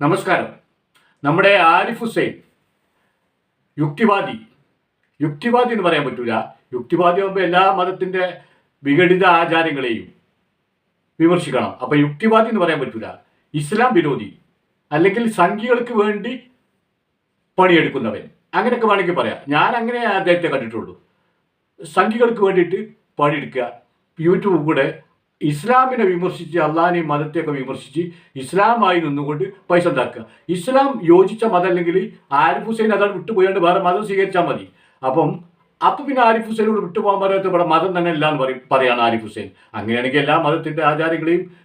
നമസ്കാരം. നമ്മുടെ ആരിഫ് ഹുസൈൻ യുക്തിവാദി. യുക്തിവാദി എന്ന് പറയാൻ പറ്റൂല. യുക്തിവാദി ആകുമ്പോൾ എല്ലാ മതത്തിന്റെ വിഘടിത ആചാരങ്ങളെയും വിമർശിക്കണം. അപ്പോൾ യുക്തിവാദി എന്ന് പറയാൻ പറ്റൂല. ഇസ്ലാം വിരോധി അല്ലെങ്കിൽ സംഖ്യകൾക്ക് വേണ്ടി പണിയെടുക്കുന്നവൻ. അങ്ങനെയൊക്കെ വേണമെങ്കിൽ പറയാം. ഞാൻ അങ്ങനെ അദ്ദേഹത്തെ കണ്ടിട്ടുള്ളൂ. സംഖ്യകൾക്ക് വേണ്ടിയിട്ട് പണിയെടുക്കുക. യൂട്യൂബ് കൂടെ ഇസ്ലാമിനെ വിമർശിച്ച് അള്ളാഹിനെയും മതത്തെയൊക്കെ വിമർശിച്ച് ഇസ്ലാമായി നിന്നുകൊണ്ട് പൈസ ഉണ്ടാക്കുക. ഇസ്ലാം യോജിച്ച മതം അല്ലെങ്കിൽ ആരിഫ് ഹുസൈൻ അതാണ് വിട്ടുപോയാണ്ട് വേറെ മതം സ്വീകരിച്ചാൽ മതി. അപ്പം അപ്പം പിന്നെ ആരിഫ് ഹുസൈനോട് വിട്ടുപോകാൻ പറയാത്ത ഇവിടെ മതം തന്നെ ഇല്ല എന്ന് പറയും പറയാണ് ആരിഫ് ഹുസൈൻ. അങ്ങനെയാണെങ്കിൽ എല്ലാ മതത്തിന്റെ ആചാരങ്ങളെയും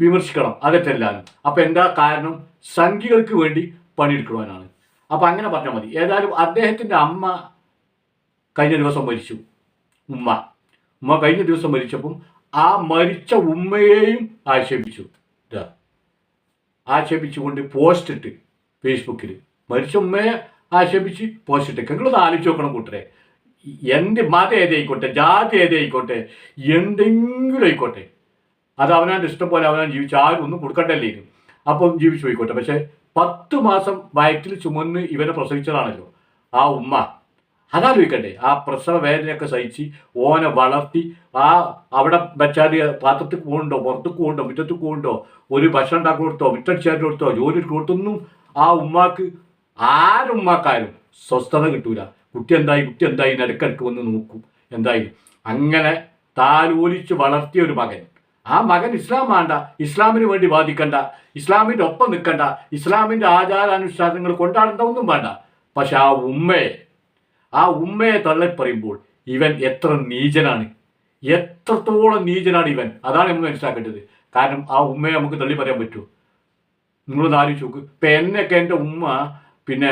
വിമർശിക്കണം. അതെറ്റെല്ലാം അപ്പം എന്താ കാരണം? സംഖ്യകൾക്ക് വേണ്ടി പണിയെടുക്കുവാനാണ്. അപ്പം അങ്ങനെ പറഞ്ഞാൽ മതി. ഏതായാലും അദ്ദേഹത്തിന്റെ അമ്മ കഴിഞ്ഞ ദിവസം മരിച്ചു. ഉമ്മ. ഉമ്മ കഴിഞ്ഞ ദിവസം മരിച്ചപ്പം ആ മരിച്ച ഉമ്മയെയും ആക്ഷേപിച്ചു. ആക്ഷേപിച്ചുകൊണ്ട് പോസ്റ്റ് ഇട്ട് ഫേസ്ബുക്കിൽ മരിച്ച ഉമ്മയെ ആക്ഷേപിച്ച് പോസ്റ്റ് ഇട്ട്. നിങ്ങളൊന്ന് ആലോചിച്ച് നോക്കണം കൂട്ടരെ. എന്ത് മതം ഏതായിക്കോട്ടെ ജാതി ഏതായിക്കോട്ടെ എന്തെങ്കിലും ആയിക്കോട്ടെ. അത് അവനാന്റെ ഇഷ്ടം പോലെ അവനാൻ ജീവിച്ചു ആരും ഒന്നും കൊടുക്കണ്ടല്ലേ അപ്പം ജീവിച്ചു പോയിക്കോട്ടെ. പക്ഷേ പത്ത് മാസം വയറ്റിൽ ചുമന്ന് ഇവനെ പ്രസവിച്ചതാണല്ലോ ആ ഉമ്മ. അതാലോചിക്കണ്ടേ. ആ പ്രസവ വേദനയൊക്കെ സഹിച്ച് ഓനെ വളർത്തി ആ അവിടെ വെച്ചാൽ പാത്രത്തിൽ പോകുന്നുണ്ടോ പുറത്തേക്ക് പോകുന്നുണ്ടോ മുറ്റത്ത് പോകുന്നുണ്ടോ ഒരു ഭക്ഷണം ഉണ്ടാക്കി കൊടുത്തോ മുറ്റടിച്ചാൽ കൊടുത്തോ ജോലി കൊടുത്തൊന്നും ആ ഉമ്മാക്ക് ആരുമ്മാക്കാരും സ്വസ്ഥത കിട്ടൂല. കുട്ടി എന്തായി കുട്ടി എന്തായി ഇടയ്ക്കിടയ്ക്ക് വന്ന് നോക്കും. എന്തായി? അങ്ങനെ താലോലിച്ച് വളർത്തിയ ഒരു മകൻ. ആ മകൻ ഇസ്ലാം ആണ്ട ഇസ്ലാമിന് വേണ്ടി വാദിക്കണ്ട ഇസ്ലാമിന്റെ ഒപ്പം നിൽക്കണ്ട ഇസ്ലാമിന്റെ ആചാരാനുഷ്ഠാനങ്ങൾ കൊണ്ടാടേണ്ട ഒന്നും വേണ്ട. പക്ഷെ ആ ഉമ്മയെ ആ ഉമ്മയെ തള്ളിപ്പറയുമ്പോൾ ഇവൻ എത്ര നീചനാണ്. എത്രത്തോളം നീചനാണ് ഇവൻ. അതാണ് നമ്മൾ മനസ്സിലാക്കേണ്ടത്. കാരണം ആ ഉമ്മയെ നമുക്ക് തള്ളി പറയാൻ പറ്റുമോ? നിങ്ങളൊന്ന് ആലോചിച്ച് നോക്ക്. ഇപ്പം എന്നെയൊക്കെ എന്റെ ഉമ്മ പിന്നെ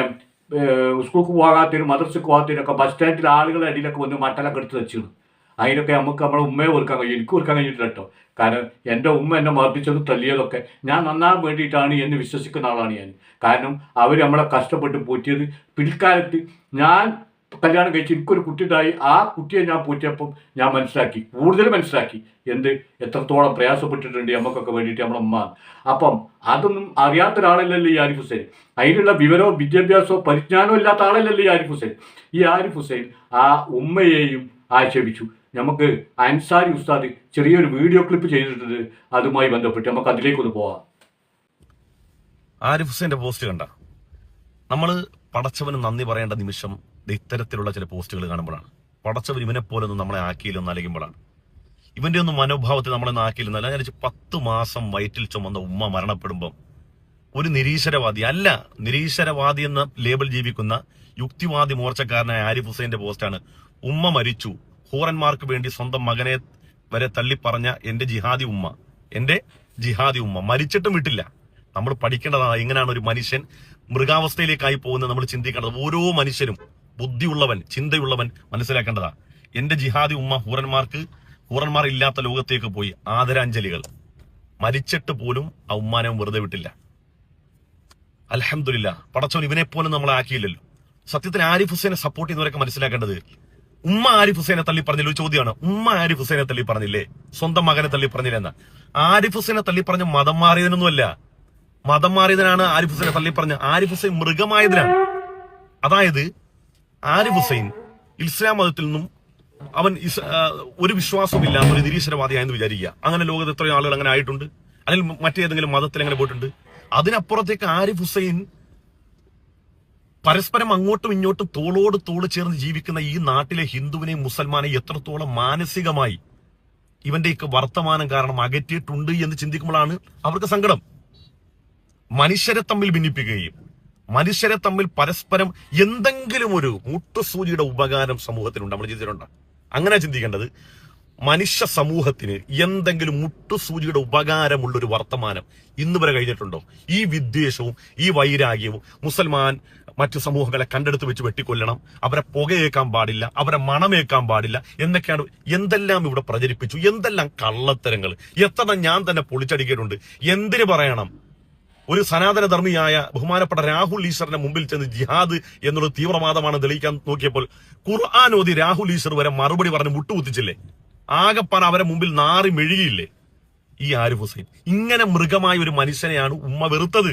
സ്കൂൾക്ക് പോകാത്തതിനും മദ്രസക്ക് പോകാത്തതിനൊക്കെ ബസ് സ്റ്റാൻഡിൽ ആളുകളുടെ അടിയിലൊക്കെ വന്ന് മട്ടലൊക്കെ എടുത്ത് വെച്ചിരുന്നു. അതിനൊക്കെ നമുക്ക് നമ്മളെ ഉമ്മയെ ഓർക്കാൻ കഴിയും. എനിക്ക് ഓർക്കാൻ കഴിഞ്ഞിട്ടില്ല കേട്ടോ. കാരണം എന്റെ ഉമ്മ എന്നെ മർദ്ദിച്ചത് തല്ലിയതൊക്കെ ഞാൻ നന്നാൻ വേണ്ടിയിട്ടാണ് എന്ന് വിശ്വസിക്കുന്ന ആളാണ് ഞാൻ. കാരണം അവർ നമ്മളെ കഷ്ടപ്പെട്ട് പോറ്റിയത് പിൽക്കാലത്ത് ഞാൻ കല്യാണം കഴിച്ച് എനിക്കൊരു കുട്ടിയുണ്ടായി. ആ കുട്ടിയെ ഞാൻ പോറ്റിയപ്പം ഞാൻ മനസ്സിലാക്കി. കൂടുതൽ മനസ്സിലാക്കി. എന്ത്? എത്രത്തോളം പ്രയാസപ്പെട്ടിട്ടുണ്ട് നമുക്കൊക്കെ വേണ്ടിയിട്ട് നമ്മളമ്മ അപ്പം അതൊന്നും അറിയാത്ത ഒരാളല്ലല്ലോ ഈ ആരിഫ് ഹുസൈൻ. അതിനുള്ള വിവരവും വിദ്യാഭ്യാസവും പരിജ്ഞാനവും ഇല്ലാത്ത ആളല്ലല്ലോ ഈ ആരിഫ് ഹുസൈൻ. ഈ ആരിഫ് ഹുസൈൻ ആ ഉമ്മയെയും ആക്ഷേപിച്ചു. നമുക്ക് അൻസാരി ഉസ്താദ് ചെറിയൊരു വീഡിയോ ക്ലിപ്പ് ചെയ്തിട്ടുണ്ട്. അതുമായി ബന്ധപ്പെട്ട് നമുക്ക് അതിലേക്കൊന്ന് പോവാം. ആരിഫ് ഹുസൈന്റെ പോസ്റ്റ് കണ്ട. നമ്മൾ പടച്ചവന് നന്ദി പറയേണ്ട നിമിഷം ഇത്തരത്തിലുള്ള ചില പോസ്റ്റുകൾ കാണുമ്പോഴാണ്. പടച്ചവൻ ഇവനെ പോലെ ഒന്നും നമ്മളെ ആക്കിയില്ലെന്ന് അലയുമ്പോഴാണ് ഇവന്റെ ഒന്നും മനോഭാവത്തിൽ നമ്മളെ ആക്കിയില്ലെന്നല്ല ഞാൻ വിചാരിച്ചു പത്ത് മാസം വയറ്റിൽ ചുമന്ന ഉമ്മ മരണപ്പെടുമ്പം ഒരു നിരീശ്വരവാദി അല്ല നിരീശ്വരവാദി എന്ന ലേബൽ ജീവിക്കുന്ന യുക്തിവാദി മോർച്ചക്കാരനായ ആരിഫ് ഹുസൈന്റെ പോസ്റ്റാണ്. ഉമ്മ മരിച്ചു. ഹൂറന്മാർക്ക് വേണ്ടി സ്വന്തം മകനെ വരെ തള്ളിപ്പറഞ്ഞ എന്റെ ജിഹാദി ഉമ്മ എന്റെ ജിഹാദി ഉമ്മ മരിച്ചിട്ടും വിട്ടില്ല. നമ്മൾ പഠിക്കേണ്ടതാണ് എങ്ങനെയാണ് ഒരു മനുഷ്യൻ മൃഗാവസ്ഥയിലേക്കായി പോകുന്നത് നമ്മൾ ചിന്തിക്കേണ്ടത്. ഓരോ മനുഷ്യനും ബുദ്ധിയുള്ളവൻ ചിന്തയുള്ളവൻ മനസ്സിലാക്കേണ്ടതാണ്. എന്റെ ജിഹാദി ഉമ്മ ഹൂറന്മാർക്ക് ഹൂറന്മാർ ഇല്ലാത്ത ലോകത്തേക്ക് പോയി ആദരാഞ്ജലികൾ. മരിച്ചിട്ട് പോലും ആ ഉമ്മാനെ വെറുതെ വിട്ടില്ല. അലഹമില്ല പടച്ചോൻ ഇവനെ പോലും നമ്മൾ ആക്കിയില്ലല്ലോ. സത്യത്തിൽ ആരിഫ് ഹുസൈനെ സപ്പോർട്ട് ചെയ്യുന്നവരൊക്കെ മനസ്സിലാക്കേണ്ടത് ഉമ്മ ആരിഫ് ഹുസൈനെ തള്ളി പറഞ്ഞില്ല? ഒരു ചോദ്യമാണ്. ഉമ്മ ആരിഫ് ഹുസൈനെ തള്ളി പറഞ്ഞില്ലേ? സ്വന്തം മകനെ തള്ളി പറഞ്ഞില്ല എന്ന? ആരിഫ് ഹുസൈനെ തള്ളി പറഞ്ഞ മതം മാറിയതിനൊന്നുമല്ല. മതം മാറിയതിനാണ് ആരിഫ് ഹുസൈൻ തള്ളി പറഞ്ഞ ആരിഫ് ഹുസൈൻ മൃഗമായതിനാണ്. അതായത് ആരിഫ് ഹുസൈൻ ഇസ്ലാം മതത്തിൽ നിന്നും അവൻ ഒരു വിശ്വാസവും ഇല്ലാത്ത ഒരു നിരീശ്വരവാദിയായെന്ന് വിചാരിക്കുക. അങ്ങനെ ലോകത്ത് എത്രയോ ആളുകൾ അങ്ങനെ ആയിട്ടുണ്ട്. അല്ലെങ്കിൽ മറ്റേതെങ്കിലും മതത്തിൽ അങ്ങനെ പോയിട്ടുണ്ട്. അതിനപ്പുറത്തേക്ക് ആരിഫ് ഹുസൈൻ പരസ്പരം അങ്ങോട്ടും ഇങ്ങോട്ടും തോളോട് തോൾ ചേർന്ന് ജീവിക്കുന്ന ഈ നാട്ടിലെ ഹിന്ദുവിനെയും മുസൽമാനെയും എത്രത്തോളം മാനസികമായി ഇവന്റെയൊക്കെ വർത്തമാനം കാരണം അകറ്റിയിട്ടുണ്ട് എന്ന് ചിന്തിക്കുമ്പോഴാണ് അവർക്ക് സങ്കടം. മനുഷ്യരെ തമ്മിൽ ഭിന്നിപ്പിക്കുകയും മനുഷ്യരെ തമ്മിൽ പരസ്പരം എന്തെങ്കിലും ഒരു മുട്ടുസൂചിയുടെ ഉപകാരം സമൂഹത്തിനുണ്ട് നമ്മൾ ചിന്തിച്ചിട്ടുണ്ട്? അങ്ങനെ ചിന്തിക്കേണ്ടത്. മനുഷ്യ സമൂഹത്തിന് എന്തെങ്കിലും മുട്ടുസൂചിയുടെ ഉപകാരമുള്ള ഒരു വർത്തമാനം ഇന്ന് വരെ കഴിഞ്ഞിട്ടുണ്ടോ? ഈ വിദ്വേഷവും ഈ വൈരാഗ്യവും മുസൽമാൻ മറ്റു സമൂഹങ്ങളെ കണ്ടെടുത്ത് വെച്ച് വെട്ടിക്കൊല്ലണം. അവരെ പുകയേക്കാൻ പാടില്ല അവരെ മണമേക്കാൻ പാടില്ല എന്നൊക്കെയാണ് എന്തെല്ലാം ഇവിടെ പ്രചരിപ്പിച്ചു എന്തെല്ലാം കള്ളത്തരങ്ങൾ എത്ര ഞാൻ തന്നെ പൊളിച്ചടിക്കിയിട്ടുണ്ട് എന്തിനു പറയണം? ഒരു സനാതന ധർമ്മിയായ ബഹുമാനപ്പെട്ട രാഹുൽ ഈശ്വറിന്റെ മുമ്പിൽ ചെന്ന് ജിഹാദ് എന്നൊരു തീവ്രവാദമാണ് തെളിയിക്കാൻ നോക്കിയപ്പോൾ ഖുർആൻ ഓതി രാഹുൽ ഈശ്വർ വരെ മറുപടി പറഞ്ഞ് മുട്ടുകുത്തിച്ചില്ലേ? ആകപ്പാൻ അവരെ മുമ്പിൽ നാറി മെഴുകിയില്ലേ? ഈ ആരിഫ് ഹുസൈൻ. ഇങ്ങനെ മൃഗമായ ഒരു മനുഷ്യനെയാണ് ഉമ്മ വെറുത്തത്.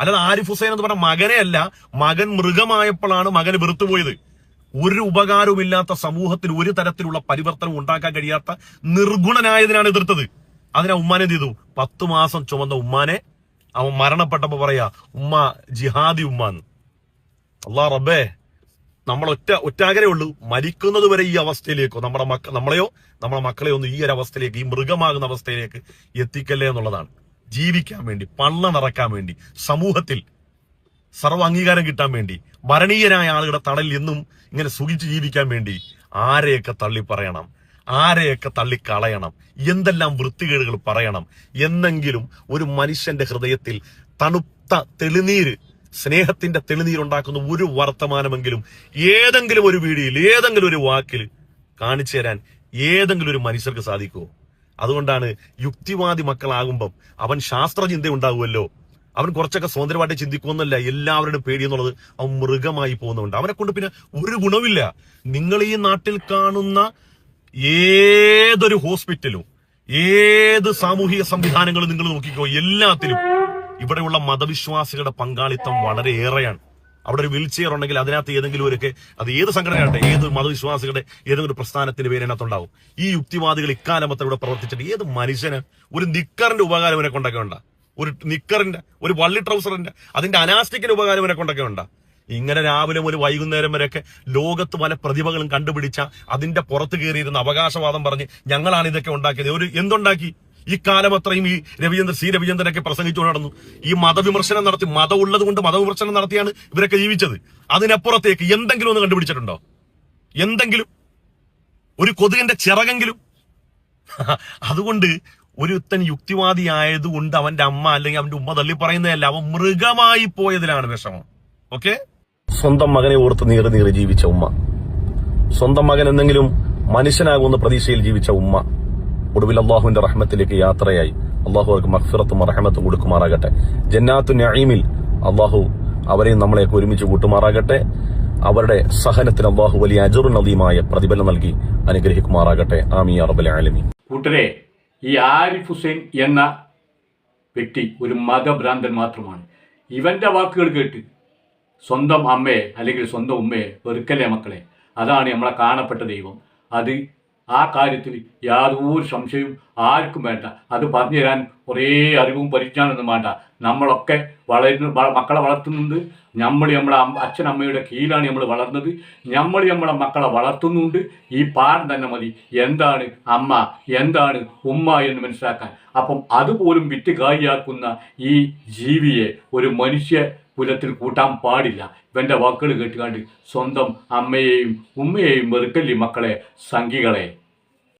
അല്ലാതെ ആരിഫ് ഹുസൈൻ എന്ന് പറഞ്ഞ മകനെയല്ല മകൻ മൃഗമായപ്പോഴാണ് മകന് വെറുത്തുപോയത് ഒരു ഉപകാരവുമില്ലാത്ത സമൂഹത്തിൽ ഒരു തരത്തിലുള്ള പരിവർത്തനം ഉണ്ടാക്കാൻ കഴിയാത്ത നിർഗുണനായതിനാണ് എതിർത്തത്. അതിനാ ഉമ്മാനെ എന്ത് ചെയ്തു? പത്തു മാസം ചുമന്ന ഉമ്മാനെ അവൻ മരണപ്പെട്ടപ്പോ പറയാ ഉമ്മ ജിഹാദി ഉമ്മ അള്ളാ റബ്ബേ നമ്മൾ ഒറ്റ ഒറ്റാകരേ ഉള്ളൂ. മരിക്കുന്നത് വരെ ഈ അവസ്ഥയിലേക്കോ നമ്മുടെ മക്ക നമ്മളെയോ നമ്മുടെ മക്കളെയോ ഒന്നും ഈ ഒരു അവസ്ഥയിലേക്ക് ഈ മൃഗമാകുന്ന അവസ്ഥയിലേക്ക് എത്തിക്കല്ലേ എന്നുള്ളതാണ്. ജീവിക്കാൻ വേണ്ടി പള്ള നിറക്കാൻ വേണ്ടി സമൂഹത്തിൽ സർവ അംഗീകാരം കിട്ടാൻ വേണ്ടി ഭരണീയരായ ആളുകളുടെ തണലിൽ എന്നും ഇങ്ങനെ സുഖിച്ച് ജീവിക്കാൻ വേണ്ടി ആരെയൊക്കെ തള്ളി പറയണം ആരെയൊക്കെ തള്ളിക്കളയണം? എന്തെല്ലാം വൃത്തികേടുകൾ പറയണം? എന്നെങ്കിലും ഒരു മനുഷ്യന്റെ ഹൃദയത്തിൽ തണുത്ത തെളിനീര് സ്നേഹത്തിന്റെ തെളിനീരുണ്ടാക്കുന്ന ഒരു വർത്തമാനമെങ്കിലും ഏതെങ്കിലും ഒരു വീഡിയോയിൽ ഏതെങ്കിലും ഒരു വാക്കിൽ കാണിച്ചു തരാൻ ഏതെങ്കിലും ഒരു മനുഷ്യർക്ക് സാധിക്കുമോ അതുകൊണ്ടാണ് യുക്തിവാദി മക്കളാകുമ്പം അവൻ ശാസ്ത്രചിന്ത ഉണ്ടാവുമല്ലോ. അവൻ കുറച്ചൊക്കെ സ്വതന്ത്രമായിട്ട് ചിന്തിക്കുമെന്നല്ല എല്ലാവരുടെയും പേടി എന്നുള്ളത് അവൻ മൃഗമായി പോകുന്നുണ്ട് അവനെ കൊണ്ട് പിന്നെ ഒരു ഗുണവില്ല നിങ്ങൾ ഈ നാട്ടിൽ കാണുന്ന ഏതൊരു ഹോസ്പിറ്റലും ഏത് സാമൂഹിക സംവിധാനങ്ങളും നിങ്ങൾ നോക്കിക്കോ എല്ലാത്തിലും ഇവിടെയുള്ള മതവിശ്വാസികളുടെ പങ്കാളിത്തം വളരെ ഏറെയാണ് അവിടെ ഒരു വീൽ ചെയർ ഉണ്ടെങ്കിൽ അതിനകത്ത് ഏതെങ്കിലും ഒരുക്കെ അത് ഏത് സംഘടനയാട്ടെ ഏത് മതവിശ്വാസികളുടെ ഏതെങ്കിലും ഒരു പ്രസ്ഥാനത്തിന്റെ പേര് അതിനകത്തുണ്ടാവും. ഈ യുക്തിവാദികൾ ഇക്കാലമത്തെ ഇവിടെ പ്രവർത്തിച്ചിട്ട് ഏത് മനുഷ്യന് ഒരു നിക്കറിന്റെ ഉപകാരം ഇവനെ കൊണ്ടൊക്കെ ഉണ്ടാ? ഒരു നിക്കറിന്റെ ഒരു വള്ളി ട്രൗസറിന്റെ അതിന്റെ അനാസ്റ്റിക്കിന്റെ ഉപകാരം ഇവനെ കൊണ്ടൊക്കെ ഉണ്ടാ? ഇങ്ങനെ രാവിലെ മുതൽ വൈകുന്നേരം വരെയൊക്കെ ലോകത്ത് പല പ്രതിഭകളും കണ്ടുപിടിച്ച അതിന്റെ പുറത്ത് കയറിയിരുന്ന അവകാശവാദം പറഞ്ഞ് ഞങ്ങളാണ് ഇതൊക്കെ ഉണ്ടാക്കിയത്. ഒരു എന്തുണ്ടാക്കി? ഈ കാലം അത്രയും ഈ രവിചന്ദ്രൻ സി രവിചന്ദ്രനൊക്കെ പ്രസംഗിച്ചു നടന്നു. ഈ മതവിമർശനം നടത്തി മതം ഉള്ളത് കൊണ്ട് മതവിമർശനം നടത്തിയാണ് ഇവരൊക്കെ ജീവിച്ചത്. അതിനപ്പുറത്തേക്ക് എന്തെങ്കിലും ഒന്ന് കണ്ടുപിടിച്ചിട്ടുണ്ടോ? എന്തെങ്കിലും? ഒരു കൊതുകിന്റെ ചിറകെങ്കിലും? അതുകൊണ്ട് ഒരുത്തൻ യുക്തിവാദി ആയതുകൊണ്ട് അവന്റെ അമ്മ അല്ലെങ്കിൽ അവന്റെ ഉമ്മ തള്ളി പറയുന്നതല്ല അവൻ മൃഗമായി പോയതിലാണ് വിഷമം. ഓക്കെ? സ്വന്തം മകനെ ഓർത്ത് നീറി നീറി ജീവിച്ച ഉമ്മ. സ്വന്തം മകൻ എന്തെങ്കിലും മനുഷ്യനാകുന്ന പ്രതീക്ഷയിൽ ജീവിച്ച ഉമ്മ. ഒടുവിൽ അള്ളാഹുവിന്റെ റഹ്മത്തിലേക്ക് യാത്രയായി. അള്ളാഹു അവർക്ക് മഹ്ഫിറത്തും റഹ്മത്തും കൊടുക്കുമാറാകട്ടെ. ജന്നാത്തു നഈമിൽ അള്ളാഹു അവരെയും നമ്മളെയൊക്കെ ഒരുമിച്ച് കൂട്ടുമാറാകട്ടെ. അവരുടെ സഹനത്തിന് അള്ളാഹു വലിയ അജുർ നദീമായ പ്രതിഫലം നൽകി അനുഗ്രഹിക്കുമാറാകട്ടെ. ആമി അറബൽ ആലമി കൂട്ടരെ ഈ ആരിഫ് ഹുസൈൻ എന്ന വ്യക്തി ഒരു മതഭ്രാന്തൻ മാത്രമാണ്. ഇവന്റെ വാക്കുകൾ കേട്ട് സ്വന്തം അമ്മയെ അല്ലെങ്കിൽ സ്വന്തം ഉമ്മയെ വെറുക്കല്ലേ മക്കളെ? അതാണ് നമ്മളെ കാണപ്പെട്ട ദൈവം. അത് ആ കാര്യത്തിൽ യാതൊരു സംശയവും ആർക്കും വേണ്ട. അത് പറഞ്ഞു തരാൻ കുറേ അറിവും പരിജ്ഞാനൊന്നും വേണ്ട. നമ്മളൊക്കെ വളരുന്ന മക്കളെ വളർത്തുന്നുണ്ട്. നമ്മൾ നമ്മളെ അച്ഛനമ്മയുടെ കീഴിലാണ് നമ്മൾ വളർന്നത്. നമ്മൾ നമ്മളെ മക്കളെ വളർത്തുന്നുണ്ട്. ഈ പാഠം തന്നെ മതി. എന്താണ് അമ്മ? എന്താണ് ഉമ്മ എന്ന് മനസ്സിലാക്കാൻ. അപ്പം അതുപോലും വിറ്റ് കായിയാക്കുന്ന ഈ ജീവിയെ ഒരു മനുഷ്യ കുലത്തിൽ കൂട്ടാൻ പാടില്ല. ഇവന്റെ വാക്കുകൾ കേട്ടുകാണ്ട് സ്വന്തം അമ്മയെയും ഉമ്മയെയും വെറുക്കല്ലി മക്കളെ സംഘികളെ.